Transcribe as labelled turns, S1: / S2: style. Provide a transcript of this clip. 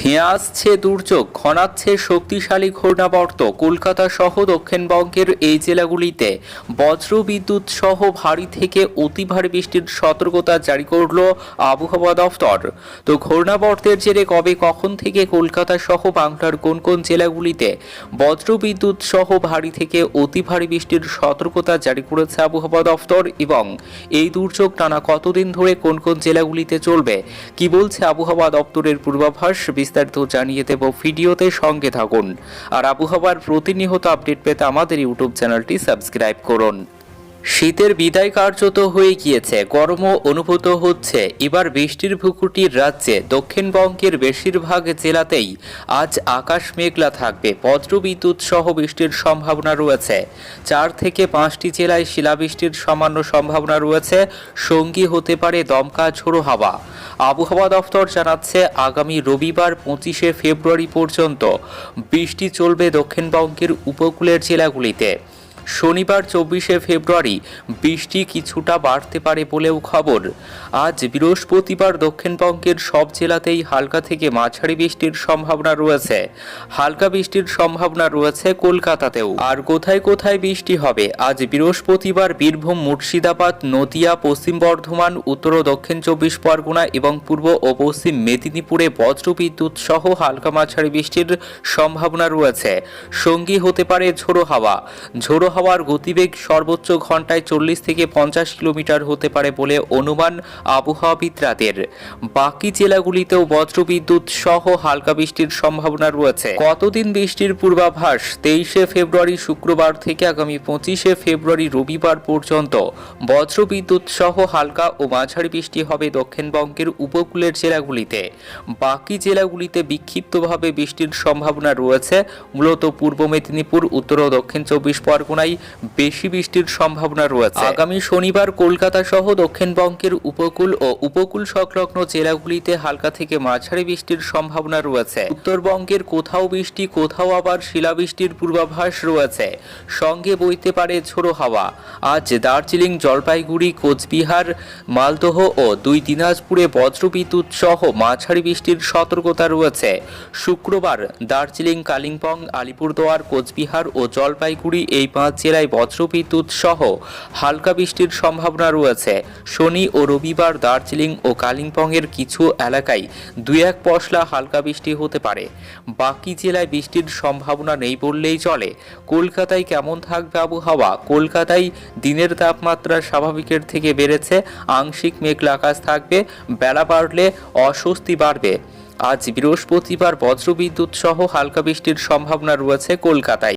S1: ধেঁয়া দুর্যোগ ঘনাচ্ছে শক্তিশালী ঘূর্ণাবর্ত কলকাতা সহ দক্ষিণবঙ্গের এই জেলাগুলিতে বজ্রবিদ্যুৎ সহ ভারী থেকে অতি ভারী বৃষ্টির সতর্কতা জারি করল আবহাওয়া দফতর তো ঘূর্ণাবর্তের জেরে কবে কখন থেকে কলকাতা সহ বাংলার কোন কোন জেলাগুলিতে বজ্রবিদ্যুৎ সহ ভারী থেকে অতি ভারী বৃষ্টির সতর্কতা জারি করেছে আবহাওয়া দফতর এবং এই দুর্যোগ টানা কতদিন ধরে কোন কোন জেলাগুলিতে চলবে কি বলছে আবহাওয়া দপ্তরের পূর্বাভাস বিস্তারিত জানিয়ে দেব ভিডিওতে সঙ্গে থাকুন আর আবহাওয়ার প্রতিনিয়ত আপডেট পেতে আমাদের ইউটিউব চ্যানেলটি সাবস্ক্রাইব করুন শীতের বিদায় কার্যত হয়ে গিয়েছে গরমও অনুভূত হচ্ছে এবার বৃষ্টির ভুকুটির রাজ্যে দক্ষিণবঙ্গের বেশিরভাগ জেলাতেই আজ আকাশ মেঘলা থাকবে বজ্রবিদ্যুৎ সহ বৃষ্টির সম্ভাবনা রয়েছে চার থেকে পাঁচটি জেলায় শিলাবৃষ্টির সামান্য সম্ভাবনা রয়েছে সঙ্গী হতে পারে দমকা ঝোড়ো হাওয়া আবহাওয়া দফতর জানাচ্ছে আগামী রবিবার পঁচিশে ফেব্রুয়ারি পর্যন্ত বৃষ্টি চলবে দক্ষিণবঙ্গের উপকূলের জেলাগুলিতে শনিবার চব্বিশে ফেব্রুয়ারি বৃষ্টি কিছুটা বাড়তে পারে বলেও খবর আজ বৃহস্পতিবার দক্ষিণবঙ্গের সব জেলাতেই হালকা থেকে মাঝারি বৃষ্টির সম্ভাবনা রয়েছে হালকা বৃষ্টির সম্ভাবনা রয়েছে কলকাতাতেও আর কোথায় কোথায় বৃষ্টি হবে আজ বৃহস্পতিবার বীরভূম মুর্শিদাবাদ নদিয়া পশ্চিম বর্ধমান উত্তর ও দক্ষিণ চব্বিশ পরগনা এবং পূর্ব ও পশ্চিম মেদিনীপুরে বজ্রবিদ্যুৎ সহ হালকা মাঝারি বৃষ্টির সম্ভাবনা রয়েছে সঙ্গী হতে পারে ঝোড়ো হাওয়া ঝোড়ো আবহাওয়ার গতিবেগ সর্বোচ্চ ঘন্টায় চল্লিশ থেকে পঞ্চাশ কিলোমিটার হতে পারে বলে অনুমান আবহাওয়াবিদরাদের বাকি জেলাগুলিতেও বজ্রবিদ্যুৎ সহ হালকা বৃষ্টির সম্ভাবনা রয়েছে কতদিন বৃষ্টির পূর্বাভাস তেইশে ফেব্রুয়ারি শুক্রবার থেকে আগামী পঁচিশে ফেব্রুয়ারি রবিবার পর্যন্ত বজ্রবিদ্যুৎ সহ হালকা ও মাঝারি বৃষ্টি হবে দক্ষিণবঙ্গের উপকূলের জেলাগুলিতে বাকি জেলাগুলিতে বিক্ষিপ্তভাবে বৃষ্টির সম্ভাবনা রয়েছে মূলত পূর্ব মেদিনীপুর উত্তর ও দক্ষিণ চব্বিশ পরগনা সম্ভাবনায় বেশি বৃষ্টির সম্ভাবনা রয়েছে আগামী শনিবার কলকাতা সহ দক্ষিণবঙ্গের উপকূল ও উপকূল সংলগ্ন জেলাগুলিতে হালকা থেকে মাঝারি বৃষ্টির সম্ভাবনা রয়েছে উত্তরবঙ্গের কোথাও বৃষ্টি কোথাও আবার শিলাবৃষ্টির পূর্বাভাস রয়েছে সঙ্গে বইতে পারে ঝোড়ো হাওয়া আজ দার্জিলিং জলপাইগুড়ি কোচবিহার মালদহ ও দুই দিনাজপুরে বজ্রবিদ্যুৎ সহ মাঝারি বৃষ্টির সতর্কতা রয়েছে শুক্রবার দার্জিলিং কালিম্পং আলিপুরদুয়ার কোচবিহার ও জলপাইগুড়ি এই পাঁচ পাঁচ জেলায় বজ্রবিদ্যুৎ সহ হালকা বৃষ্টির সম্ভাবনা রয়েছে শনি ও রবিবার দার্জিলিং ও কালিম্পংয়ের কিছু এলাকায় দুই এক পশলা হালকা বৃষ্টি হতে পারে বাকি জেলায় বৃষ্টির সম্ভাবনা নেই বললেই চলে কলকাতায় কেমন থাকবে আবহাওয়া কলকাতায় দিনের তাপমাত্রা স্বাভাবিকের থেকে বেড়েছে আংশিক মেঘলা আকাশ থাকবে বেলা বাড়লে অস্বস্তি বাড়বে আজ বৃহস্পতিবার বজ্রবিদ্যুৎ সহ হালকা বৃষ্টির সম্ভাবনা রয়েছে কলকাতায়